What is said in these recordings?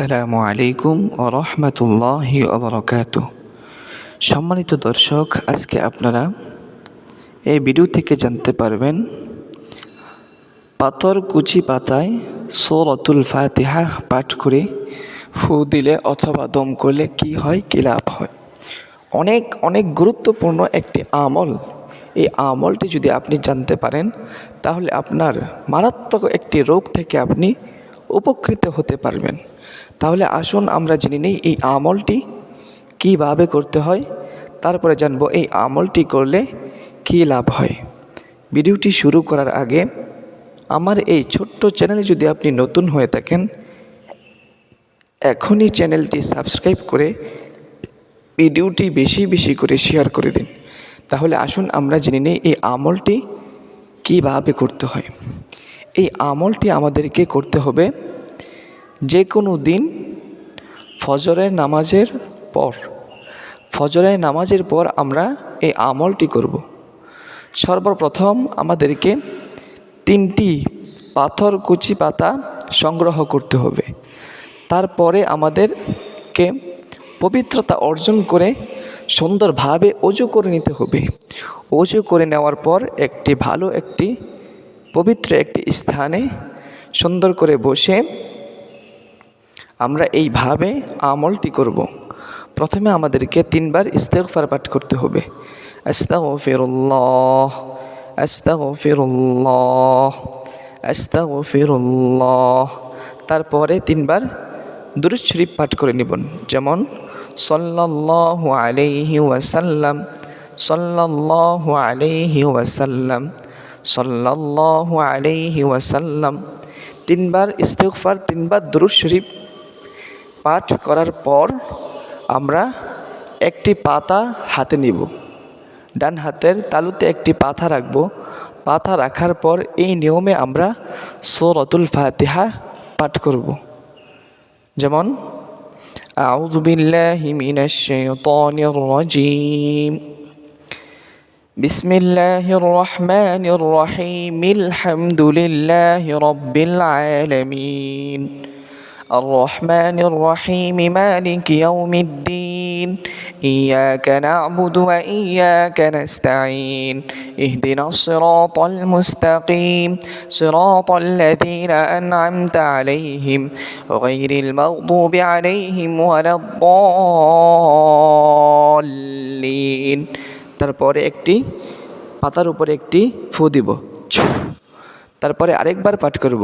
আসসালামু আলাইকুম ও রহমতুল্লাহি অবরকাত সম্মানিত দর্শক, আজকে আপনারা এই ভিডিও থেকে জানতে পারবেন, পাথর কুচি পাতায় সৌরতুল ফাতিহা পাঠ করে ফু দিলে অথবা দম করলে কি হয়, কী লাভ হয়? অনেক অনেক গুরুত্বপূর্ণ একটি আমল। এই আমলটি যদি আপনি জানতে পারেন, তাহলে আপনার মারাত্মক একটি রোগ থেকে আপনি উপকৃত হতে পারবেন। তাহলে আসুন আমরা জেনে নিই এই আমলটি কীভাবে করতে হয়। তারপরে জানব এই আমলটি করলে কী লাভ হয়। ভিডিওটি শুরু করার আগে আমার এই ছোট্ট চ্যানেলে যদি আপনি নতুন হয়ে থাকেন, এখনই চ্যানেলটি সাবস্ক্রাইব করে ভিডিওটি বেশি বেশি করে শেয়ার করে দিন। তাহলে আসুন আমরা জেনে নিই এই আমলটি কীভাবে করতে হয়। এই আমলটি আমাদেরকে করতে হবে যে কোনো দিন ফজরের নামাজের পর, ফজরের নামাজের পর আমরা এই আমলটি করব। সর্বপ্রথম আমাদেরকে তিনটি পাথর কুচি পাতা সংগ্রহ করতে হবে। তারপরে আমাদেরকে পবিত্রতা অর্জন করে সুন্দরভাবে অজু করে নিতে হবে। অজু করে নেওয়ার পর একটি ভালো একটি পবিত্র একটি স্থানে সুন্দর করে বসে আমরা এইভাবে আমলটি করব। প্রথমে আমাদেরকে তিনবার ইস্তেগফার পাঠ করতে হবে। আস্তাগফিরুল্লাহ আস্তাগফিরুল্লাহ আস্তাগফিরুল্লাহ। তারপরে তিনবার দুরুদ শরীফ পাঠ করে নিবন। যেমন, সাল্লাল্লাহু আলাইহি ওয়াসাল্লাম, সাল্লাল্লাহু আলাইহি ওয়াসাল্লাম, সাল্লাল্লাহু আলাইহি ওয়াসাল্লাম। তিনবার ইস্তেগফার, তিনবার দুরুদ শরীফ পাঠ করার পর আমরা একটি পাতা হাতে নিব ডান হাতের তালুতে একটি পাতা রাখব পাতা রাখার পর এই নিয়মে আমরা সৌরতুল ফাতিহা পাঠ করব যেমন أعوذ بالله من الشيطان الرجيم بسم الله الرحمن الرحيم الحمد لله رب العالمين الرحمن الرحيم مالك يوم الدين إياك نعبد وإياك نستعين اهدنا الصراط المستقيم صراط الذين أنعمت عليهم غير المغضوب عليهم ولا الضالين তারপরে একটি পাতার উপরে একটি ফু দিব তারপরে আরেকবার পাঠ করব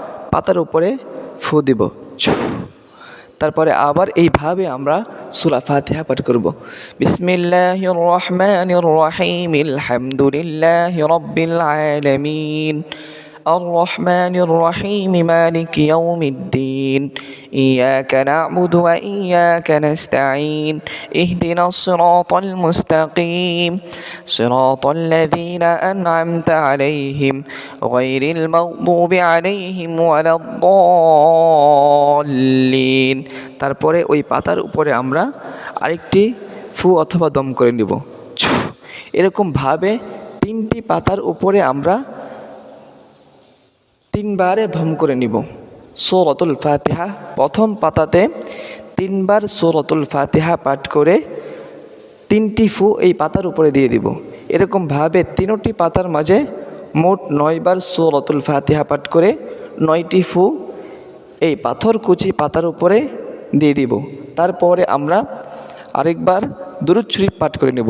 পাতার উপরে ফু দিব। তারপরে আবার এইভাবে আমরা সুরা ফাতিহা পাঠ করব। বিসমিল্লাহির রহমানির রহিম, আলহামদুলিল্লাহি রব্বিল আলামিন। الرحمن الرحيم مالك يوم الدين إياك نعبد وإياك نستعين اهدنا الصراط المستقيم صراط الذين أنعمت عليهم غير المغضوب عليهم ولا الضالين তারপরে ওই পাতার উপরে আমরা আরেকটি ফু অথবা দম করে নিব এরকমভাবে তিনটি পাতার উপরে আমরা তিনবারে ধম করে নিব। সৌরতুল ফাতিহা, প্রথম পাতাতে তিনবার সৌরতুল ফাতিহা পাঠ করে তিনটি ফু এই পাতার উপরে দিয়ে দিব। এরকমভাবে তিনোটি পাতার মাঝে মোট নয়বার সৌরতুল ফাতিহা পাঠ করে নয়টি ফু এই পাথর কুচি পাতার উপরে দিয়ে দিব। তারপরে আমরা আরেকবার দুরুদ পাঠ করে নেব।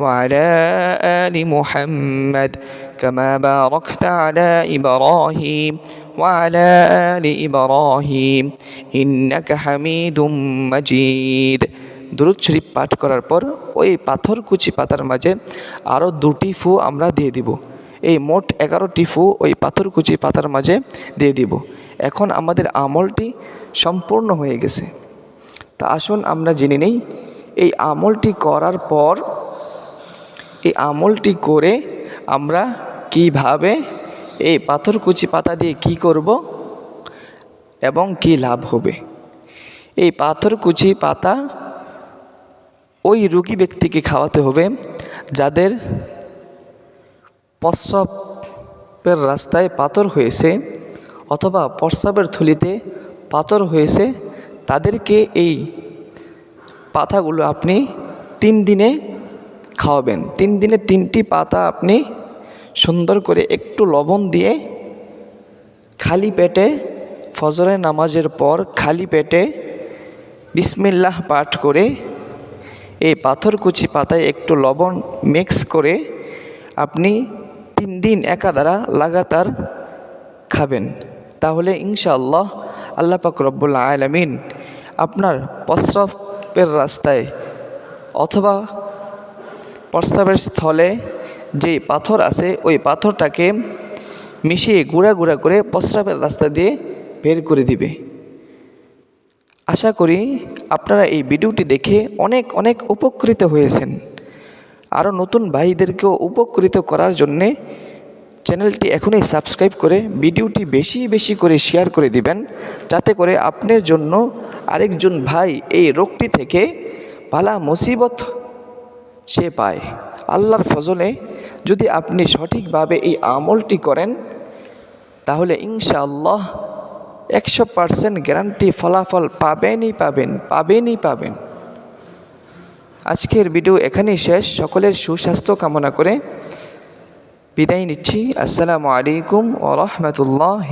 وعلى آل محمد كما باركت على إبراهيم وعلى آل إبراهيم إنك حميد مجيد দুরুদ শরীফ পাঠ করার পর ওই পাথরকুচি পাতার মাঝে আরও দুটি ফু আমরা দিয়ে দিব এই মোট এগারোটি ফু ওই পাথরকুচি পাতার মাঝে দিয়ে দিব এখন আমাদের আমলটি সম্পূর্ণ হয়ে গেছে তা আসুন আমরা জেনে নেই এই আমলটি করার পর এই আমলটি করে আমরা কীভাবে এই পাথরকুচি পাতা দিয়ে কি করব এবং কি লাভ হবে? এই পাথরকুচি পাতা ওই রুগী ব্যক্তিকে খাওয়াতে হবে যাদের প্রস্রাবের রাস্তায় পাথর হয়েছে অথবা প্রস্রাবের থলিতে পাথর হয়েছে, তাদেরকে এই পাতাগুলো আপনি তিন দিনে খাওয়াবেন। তিন দিনে তিনটি পাতা আপনি সুন্দর করে একটু লবণ দিয়ে খালি পেটে ফজরের নামাজের পর খালি পেটে বিসমিল্লাহ পাঠ করে এই পাথরকুচি পাতায় একটু লবণ মিক্স করে আপনি তিন দিন একাধারা লাগাতার খাবেন। তাহলে ইনশাআল্লাহ আল্লাহ পাক রব্বুল আলমিন আপনার প্রস্রাবের রাস্তায় অথবা প্রস্রাবের স্থলে যে পাথর আছে, ওই পাথরটাকে মিশিয়ে গুঁড়া গুঁড়া করে প্রস্রাবের রাস্তা দিয়ে বের করে দিবে। আশা করি আপনারা এই ভিডিওটি দেখে অনেক অনেক উপকৃত হয়েছেন। আরও নতুন ভাইদেরকেও উপকৃত করার জন্যে চ্যানেলটি এখনই সাবস্ক্রাইব করে ভিডিওটি বেশি বেশি করে শেয়ার করে দিবেন, যাতে করে আপনার জন্য আরেকজন ভাই এই রোগটি থেকে পালা মুসিবত সে পায়। আল্লাহর ফজলে যদি আপনি সঠিকভাবে এই আমলটি করেন, তাহলে ইনশাআল্লাহ একশো পারসেন্ট গ্যারান্টি ফলাফল পাবেনই পাবেন পাবেনই পাবেন। আজকের ভিডিও এখানেই শেষ। সকলের সুস্বাস্থ্য কামনা করে বিদায় নিচ্ছি। আসসালামু আলাইকুম ও রহমতুল্লাহ